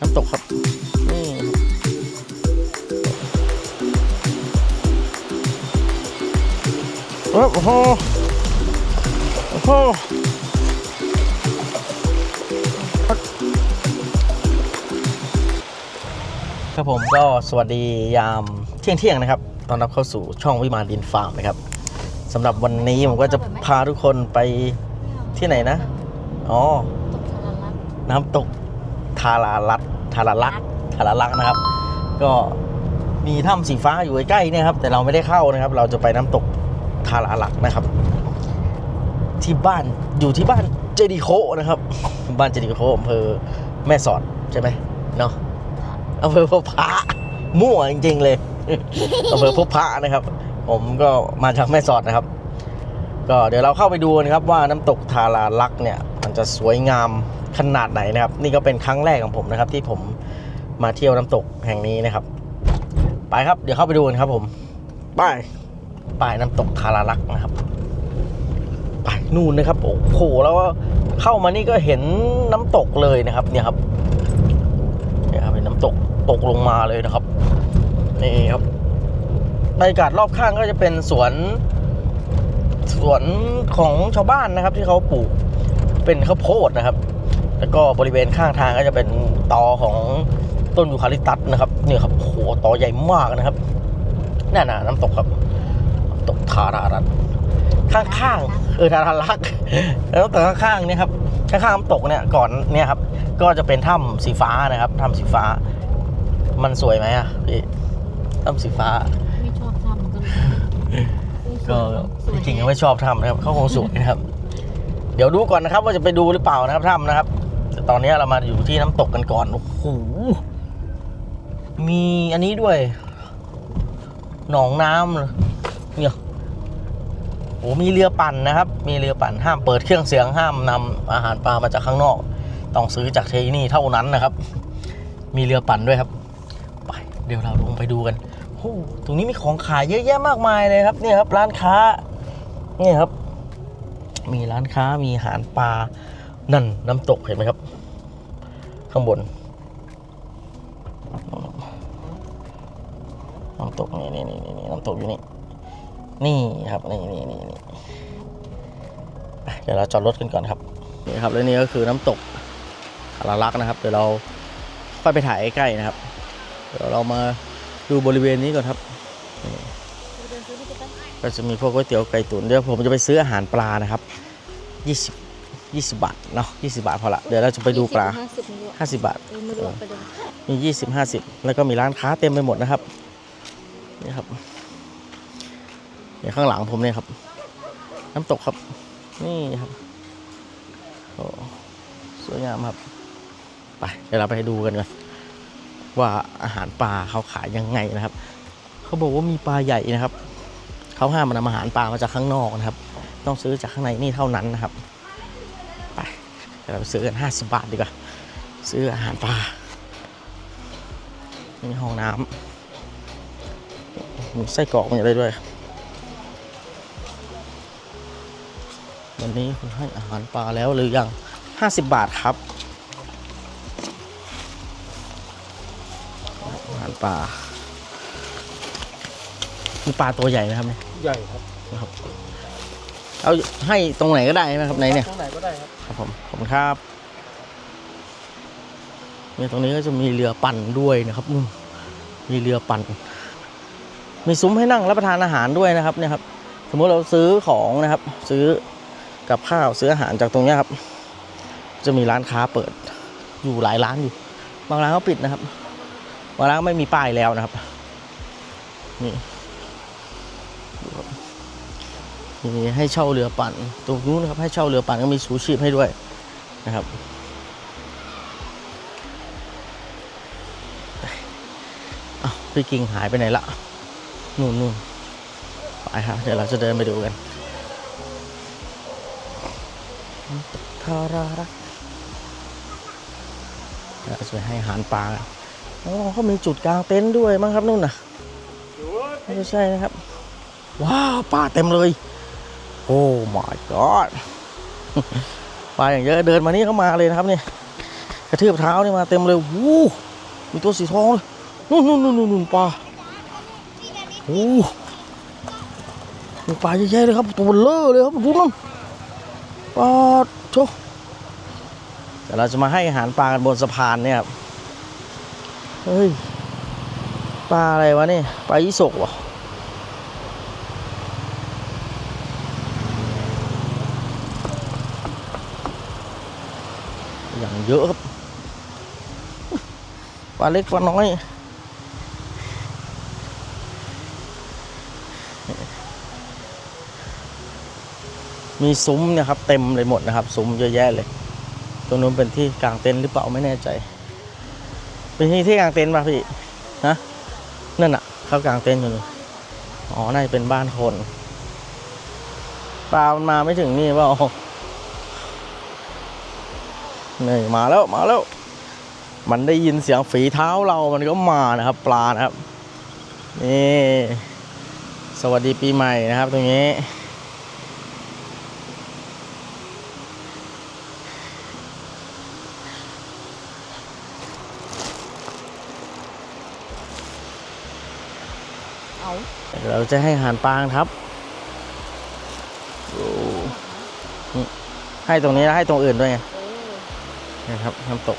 น้ำตกครับนี่โอ้โหโอ้โหครับผมก็สวัสดียามเที่ยงเที่ยงๆนะครับ ตอนรับเข้าสู่ช่องวิมานดินฟาร์มนะครับสำหรับวันนี้ผมก็จะพาทุกคนไปที่ไหนนะ อ๋อ น้ำตก ทาราลักทาราลักทาราลักนะครับ ก็มีถ้ำสีฟ้าอยู่ใกล้ๆเนี่ยครับแต่เราไม่ได้เข้านะครับ เราจะไปน้ำตกทาราลักนะครับ ที่บ้านอยู่ที่บ้านเจดีโคนะครับ บ้านเจดีโคอำเภอแม่สอดใช่ไหมเนาะอำเภอพบพระมั่วจริงๆเลยอำเภอพบพระนะครับ ผมก็มาจากแม่สอดนะครับ ก็เดี๋ยวเราเข้าไปดูนะครับว่าน้ำตกทาราลักเนี่ย มันจะสวยงาม ขนาดไหนนะครับ นี่ก็เป็นครั้งแรกของผมนะครับ ที่ผมมาเที่ยวน้ำตกแห่งนี้นะครับ ไปครับเดี๋ยวเข้าไปดูกันครับ ผมไปไปน้ำตกทาราลักนะครับ ไปนู่นนะครับโอ้โหแล้วก็เข้ามานี่ก็เห็นน้ำตกเลยนะครับ เนี่ยครับเนี่ยครับเป็นน้ำตกตกลงมาเลยนะครับนี่ครับบรรยากาศรอบข้างก็จะเป็นสวนสวนของชาวบ้านนะครับ ที่เขาปลูกเป็นข้าวโพดนะครับ แล้วก็บริเวณข้างทางก็จะเป็นตอของต้นยูคาลิปตัสนะครับเนี่ยครับโอ้โหตอใหญ่มากนะครับน่าหนาน้ำตกครับน้ำตกทารารัตข้างๆเออทาราลักแล้วน้ำตกข้างๆเนี่ยครับข้างๆน้ำตกเนี่ยก่อนเนี่ยครับ ก็จะเป็นถ้ำสีฟ้านะครับถ้ำสีฟ้า มันสวยไหมอะพี่ถ้ำสีฟ้าไม่ชอบทำก็เลยก็จริงๆก็ไม่ชอบทำนะครับเขาคงสวยนะครับ เดี๋ยวดูก่อนนะครับ ว่าจะไปดูหรือเปล่านะครับถ้ำนะครับ แต่ตอนนี้เรามาอยู่ที่น้ำตกกันก่อน โอ้โห มีอันนี้ด้วย หนองน้ำเนี่ยโอ้มีเรือปั่นนะครับ มีเรือปั่นห้ามเปิดเครื่องเสียงห้ามนำอาหารปลามาจากข้างนอก ต้องซื้อจากเที่นี่เท่านั้นนะครับ มีเรือปั่นด้วยครับ ไป เดี๋ยวเราลงไปดูกันโอ้โหตรงนี้มีของขายเยอะแยะมากมายเลยครับ เนี่ยครับร้านค้า เนี่ยครับ มีร้านค้ามีอาหารปลา นั่นน้ำตกเห็นไหมครับ ข้างบน น้ำตกนี่นี่นี่นี่น้ำตกอยู่นี่ นี่ครับนี่นี่นี่นี่เดี๋ยวเราจอดรถกันก่อนครับนี่ครับแล้วนี่ก็คือน้ำตกอาราลักษ์นะครับ เดี๋ยวเราค่อยไปถ่ายใกล้ๆนะครับ เดี๋ยวเรามาดูบริเวณนี้ก่อนครับนี่ก็จะมีพวกก๋วยเตี๋ยวไก่ตุ๋นเดี๋ยวผมจะไปซื้ออาหารปลานะครับ 20 20 บาทเนาะ20 บาทพอละเดี๋ยวเราจะไปดูปลา ห้าสิบไม่รู้50 บาท เออไม่รู้ไปดูมี 20 50 แล้วก็มีร้านค้าเต็มไปหมดนะครับนี่ครับเนี่ยข้างหลังผมเนี่ยครับ น้ำตกครับ นี่ครับโอ้สวยงามครับไปเดี๋ยวเราไปดูกันก่อนว่าอาหารปลาเขาขายยังไงนะครับ เขาบอกว่ามีปลาใหญ่นะครับเขาห้ามนำอาหารปลามาจากข้างนอกนะครับ ต้องซื้อจากข้างในนี่เท่านั้นนะครับไป เดี๋ยวเราไปซื้อกัน50บาทดีกว่า ซื้ออาหารปลามีห้องน้ำมีไส้กรอกมีอะไรด้วย วันนี้คุณให้อาหารปลาแล้วหรือยัง50บาทครับ อาหารปลามีปลาตัวใหญ่ไหมครับเนี่ยใหญ่ครับนะครับ เอาให้ตรงไหนก็ได้ไหมครับไหนเนี่ยตรงไหนก็ได้ครับครับผมขอบคุณครับเนี่ยตรงนี้ก็จะมีเรือปั่นด้วยนะครับนู่นมีเรือปั่น มีซุ้มให้นั่งรับประทานอาหารด้วยนะครับเนี่ยครับ สมมติเราซื้อของนะครับ ซื้อกับข้าวซื้ออาหารจากตรงเนี้ยครับ จะมีร้านค้าเปิดอยู่หลายร้านอยู่ บางร้านก็ปิดนะครับบางร้านก็ไม่มีป้ายแล้วนะครับนี่ดูครับ มีให้เช่าเรือปั่นตรงนู้นนะครับให้เช่าเรือปั่นก็มีชูชีพให้ด้วยนะครับ พี่กิ่งหายไปไหนละนู่นนู่นไปครับเดี๋ยวเราจะเดินไปดูกันทารารักเราจะไปให้อาหารปลากันอ๋อเขามีจุดกลางเต็นท์ด้วยมั้งครับนู่นน่ะไม่ใช่นะครับ ว้าวปลาเต็มเลย โอ้ my god ปลาอย่างเยอะเดินมานี่เข้ามาเลยนะครับเนี่ยกระทืบเท้านี่มาเต็มเลยวู้มีตัวสีทองเลยนู่นนู่นนู่นนู่นปลาโอ้มีปลาเยอะแยะเลยครับตัวเลอเลยครับดูนั่นปลาโชเดี๋ยวเราจะมาให้อาหารปลากันบนสะพานเนี่ยครับเฮ้ยปลาอะไรวะนี่ปลายี่สกวะ อย่าง เยอะครับปลาเล็กปลาน้อย มีซุ้มเนี่ยครับ เต็มเลยหมดนะครับ ซุ้มเยอะแยะเลย ตรงนู้นเป็นที่กางเต็นท์หรือเปล่าไม่แน่ใจ เป็นที่ที่กางเต็นท์ป่ะพี่ฮะนั่นอะเขากางเต็นท์อยู่นู่อ๋อน่าจะเป็นบ้านคนปลามันมาไม่ถึงนี่เปล่า นี่มาแล้วมาแล้ว มันได้ยินเสียงฝีเท้าเรามันก็มานะครับ ปลานะครับนี่สวัสดีปีใหม่นะครับ ตรงนี้เอาเราจะให้อาหารปลาครับให้ตรงนี้แล้วให้ตรงอื่นด้วยไง นะครับน้ำตก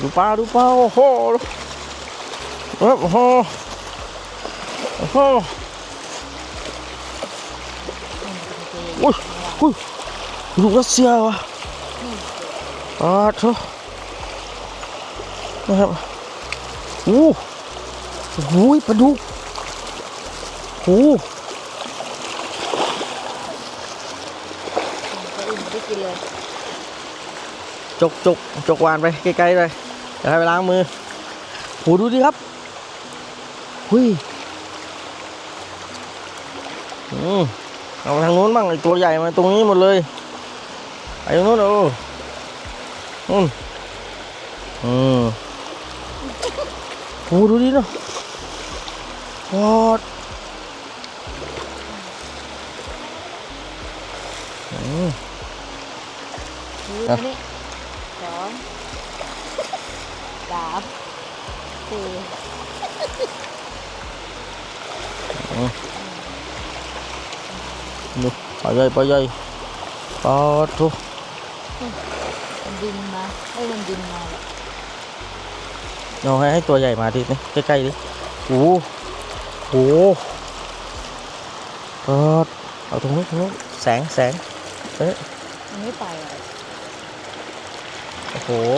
ดูปลาดูปลาโอ้โหโอ้โหโอ้โหอุ้ยอุ้ยลูรัสเซียวะปลาเถอะนะครับโอ้โหปลาดุกโอ้ ตัวอื่นไม่ได้ กินเลย จกจกจกวานไปไกลๆเลยเดี๋ยวให้ไปล้างมือโหดูดิครับหุยอืมเอาทางนู้นบ้างไอตัวใหญ่มาตรงนี้หมดเลยไปตรงนู้นเอานู่นอืมโหดูดิเนาะวอดอืม ดูอะอันนี้สองสามสี่ดูปลาใหญ่ปลาใหญ่ปลาทุมันดินมาเอ้ยมัน โอ้โห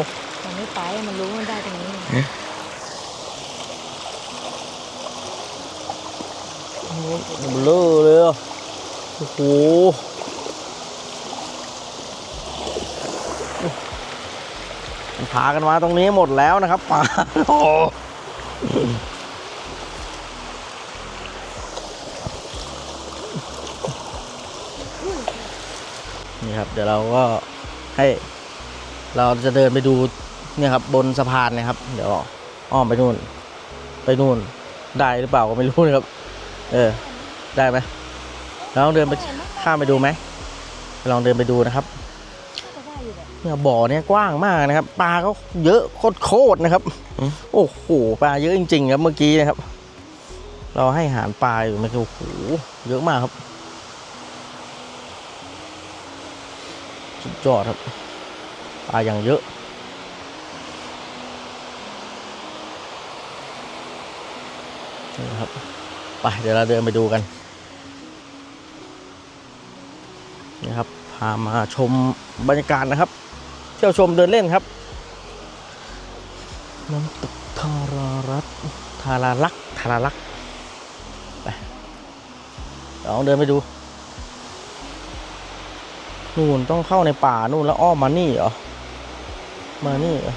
โอ้โหปลาเอาตรงนู้นตรงนู้นแสงแสงเอ๊ะมันไม่ไปอะโอ้โห มันไม่ไปอะมันรู้มันได้ตรงนี้ไงมันเลอะเลยอะโอ้โหมันพากันมาตรงนี้หมดแล้วนะครับปลาโอ้โหนี่ครับ เดี๋ยวเราก็ให้ เราจะเดินไปดูเนี่ยครับบนสะพานนะครับ เดี๋ยวอ้อมไปนู่น ไปนู่น ได้หรือเปล่าก็ไม่รู้นะครับ เออ ได้ไหมเราลองเดินไปข้ามไปดูไหมลองเดินไปดูนะครับเนี่ยบ่อเนี่ยกว้างมากนะครับ ปลาก็เยอะโคตรนะครับ โอ้โหปลาเยอะจริง ๆ ครับเมื่อกี้นะครับ เราให้อาหารปลาอยู่เมื่อกี้โอ้โหเยอะมากครับสุดยอดครับ ปลาอย่างเยอะนี่ครับไปเดี๋ยวเราเดินไปดูกันนี่ครับพามาชมบรรยากาศนะครับ เที่ยวชมเดินเล่นครับ น้ำตกทารารัตทาราลักทาราลักไปลองเดินไปดูนู่นต้องเข้าในป่านู่นแล้วอ้อมมานี่เหรอ มานี่เหรอ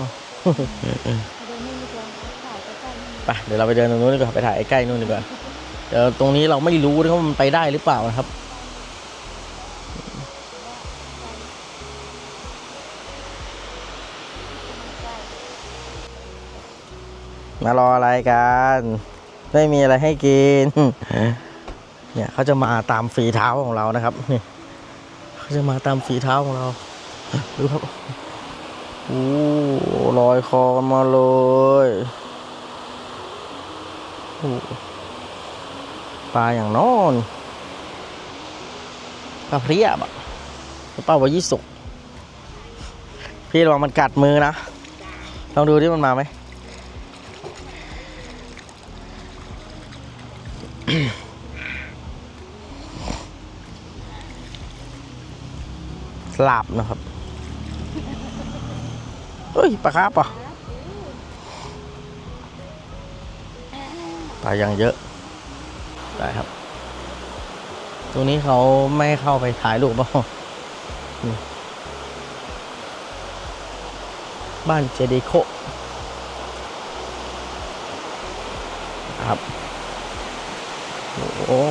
มาเดินไม่มีตัวถ่ายใกล้ๆนี่ไปเดี๋ยวเราไปเดินตรงนู้นดีกว่าไปถ่ายใกล้ๆนู่นดีกว่าเดี๋ยวตรงนี้เราไม่รู้นะครับว่ามันไปได้หรือเปล่านะครับมารออะไรกัน ไม่มีอะไรให้กิน เนี่ยเขาจะมาตามฝีเท้าของเรานะครับ นี่เขาจะมาตามฝีเท้าของเรา ดูครับโอ้ลอยคอกันมาเลยปลาอย่างนอนปลาเพรียบอะปลาวายิสุกพี่ระวังมันกัดมือนะ ลองดูที่มันมาไหมสลาบนะครับ เฮ้ยปลาคาร์ปะปลายังเยอะ ได้ครับ ตรงนี้เขาไม่เข้าไปถ่ายรูปเปล่างบ้านเจดีโคครับ โอ้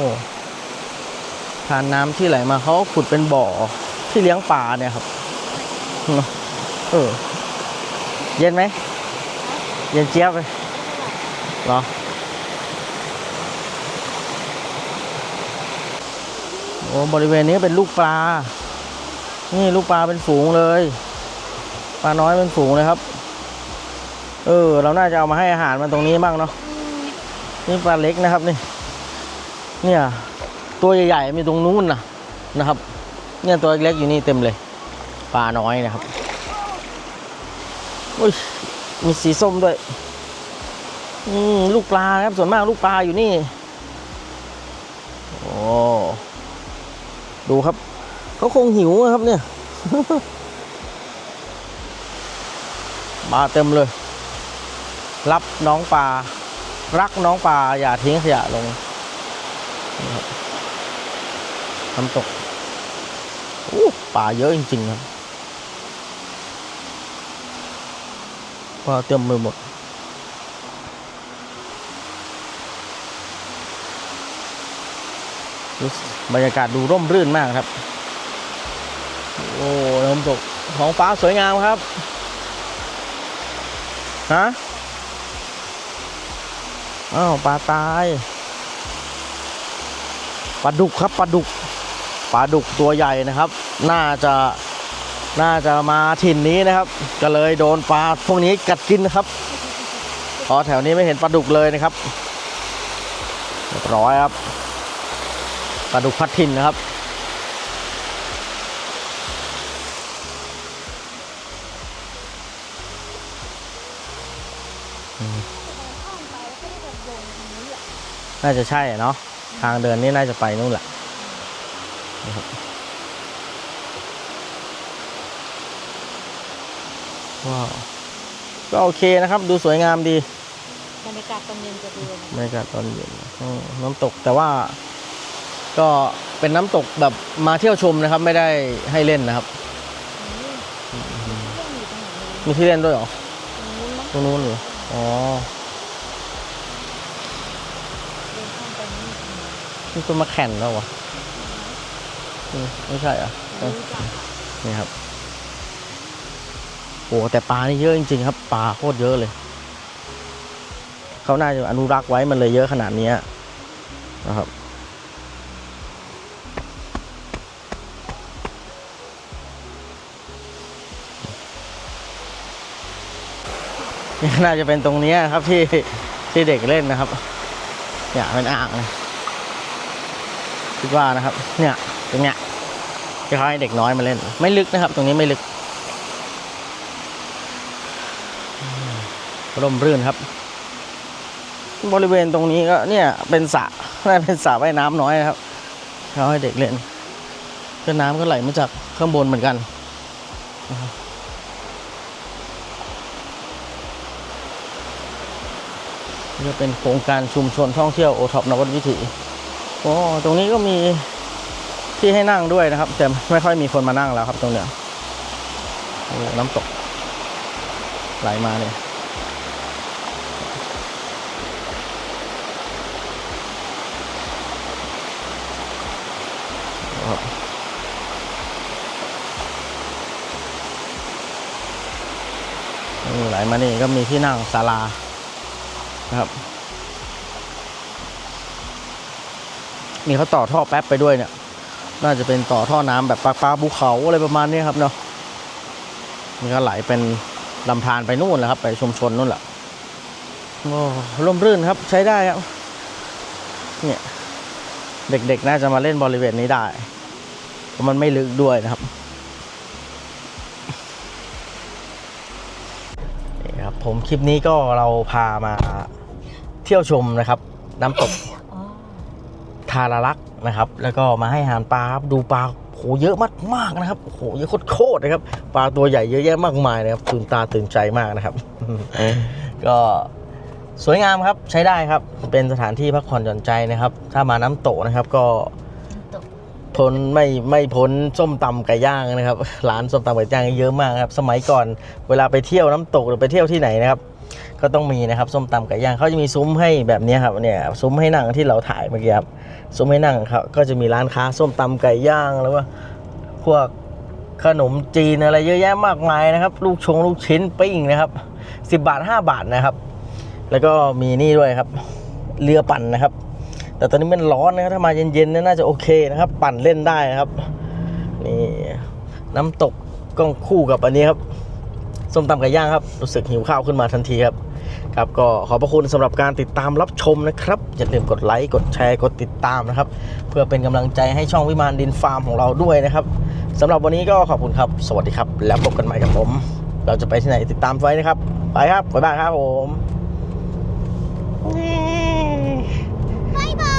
ทานน้ำที่ไหลมาเขาขุดเป็นบ่อที่เลี้ยงปลาเนี่ยครับ เออ เย็นไหม เย็นเจี๊ยบเลยเหรอโอ้บริเวณนี้เป็นลูกปลา นี่ลูกปลาเป็นฝูงเลย ปลาน้อยเป็นฝูงเลยครับ เออ เราน่าจะเอามาให้อาหารมันตรงนี้บ้างเนาะ นี่ปลาเล็กนะครับนี่ เนี่ย ตัวใหญ่ๆมีตรงนู้นนะนะครับ เนี่ยตัวเล็กๆอยู่นี่เต็มเลย ปลาน้อยนะครับ อุ้ยมีสีส้มด้วย อืมลูกปลาครับส่วนมากลูกปลาอยู่นี่ โอ้ ดูครับ เขาคงหิวครับเนี่ย มาเต็มเลย รับน้องปลา รักน้องปลา อย่าทิ้งขยะลงน้ำตก ปลาเยอะจริง ๆ ครับ ปลาเต็มไปหมดบรรยากาศดูร่มรื่นมากครับ โอ้น้ำตกท้องฟ้าสวยงามครับ ฮะ อ้าวปลาตายปลาดุกครับปลาดุกปลาดุกตัวใหญ่นะครับ น่าจะ น่าจะมาถิ่นนี้นะครับ ก็เลยโดนปลาพวกนี้กัดกินนะครับเพราะแถวนี้ไม่เห็นปลาดุกเลยนะครับเรียบร้อยครับปลาดุกพัดถิ่นนะครับน่าจะใช่เนาะทางเดินนี่น่าจะไปนู่นแหละนะครับ ว้าวก็โอเคนะครับ ดูสวยงามดีบรรยากาศตอนเย็นจะดีเลยนะบรรยากาศตอนเย็นอืมน้ำตกแต่ว่า ก็เป็นน้ำตกแบบมาเที่ยวชมนะครับ ไม่ได้ให้เล่นนะครับ อืมเรื่องอยู่ตรงไหนไม่รู้มีที่เล่นด้วยเหรอ ตรงนู้นมั้งตรงนู้นเหรออ๋อเดินข้ามไปนี่นี่ต้นมะแข่นแล้ววะอืมไม่ใช่เหรอะไม่รู้จักนี่ครับโอ้แต่ปลานี่เยอะจริงๆครับปลาโคตรเยอะเลย เขาน่าจะอนุรักษ์ไว้มันเลยเยอะขนาดนี้นะครับนี่น่าจะเป็นตรงนี้ครับที่ที่เด็กเล่นนะครับเนี่ยเป็นอ่างเลยคิดว่านะครับ เนี่ยตรงเนี้ยที่เขาให้เด็กน้อยมาเล่น ไม่ลึกนะครับ ตรงนี้ไม่ลึกอืม ร่มรื่นครับ บริเวณตรงนี้ก็เนี่ยเป็นสระน่าเป็นสระว่ายน้ำน้อยครับเขาให้เด็กเล่นก็น้ำก็ไหลมาจากข้างบนเหมือนกันนี่เป็นโครงการชุมชนท่องเที่ยวโอท็อปนวัดวิถีโอ้ตรงนี้ก็มีที่ให้นั่งด้วยนะครับ แต่ไม่ค่อยมีคนมานั่งแล้วครับตรงเนี้ยน้ำตกไหลมาเนี่ย ครับนี่ไหล มานี่ก็มีที่นั่งศาลานะครับนี่เขาต่อท่อแป๊บไปด้วยเนี่ย น่าจะเป็นต่อท่อน้ำแบบปลาปลาภูเขาอะไรประมาณนี้ครับเนาะนี่ก็ไหลเป็นลำธารไปนู่นแหละครับ ไปชุมชนนู่นแหละโอ้ร่มรื่นครับใช้ได้ครับ เนี่ย เด็กๆ น่าจะมาเล่นบริเวณนี้ได้เพราะมันไม่ลึกด้วยนะครับ ผมคลิปนี้ก็เราพามาเที่ยวชมนะครับ น้ำตกอ๋อทาราลักษ์นะครับ แล้วก็มาให้อาหารปลาครับดูปลาโหเยอะมากมากๆนะครับโอ้โหเยอะโคตรๆนะครับ ปลาตัวใหญ่เยอะแยะมากมายนะครับตื่นตาตื่นใจมากนะครับ ก็สวยงามครับใช้ได้ครับ เป็นสถานที่พักผ่อนหย่อนใจนะครับ ถ้ามาน้ำตกนะครับก็ตก พ้นไม่ไม่พ้นส้มตำไก่ย่างนะครับร้านส้มตำไก่ย่างเยอะมากครับสมัยก่อนเวลาไปเที่ยวน้ำตกหรือไปเที่ยวที่ไหนนะครับ ก็ต้องมีนะครับส้มตำไก่ย่างเขาจะมีซุ้มให้แบบนี้ครับเนี่ยซุ้มให้นั่งที่เราถ่ายเมื่อกี้ครับซุ้มให้นั่งครับก็จะมีร้านค้าส้มตำไก่ย่างหรือว่าพวกขนมจีนอะไรเยอะแยะมากมายนะครับ ลูกชงลูกชิ้นปิ้งนะครับ10บาท 5 บาทนะครับ แล้วก็มีนี่ด้วยครับ เรือปั่นนะครับ แต่ตอนนี้มันร้อนนะครับถ้ามาเย็นๆน่าจะโอเคนะครับ ปั่นเล่นได้นะครับนี่น้ำตกก็คู่กับอันนี้ครับส้มตำไก่ย่างครับรู้สึกหิวข้าวขึ้นมาทันทีครับครับก็ขอบพระคุณสำหรับการติดตามรับชมนะครับ อย่าลืมกดไลค์กดแชร์กดติดตามนะครับ เพื่อเป็นกำลังใจให้ช่องวิมานดินฟาร์มของเราด้วยนะครับสำหรับวันนี้ก็ขอบคุณครับ สวัสดีครับ แล้วพบกันใหม่กับผม เราจะไปที่ไหนติดตามไว้นะครับ ไปครับบ๊ายบายครับผมบ๊ายบา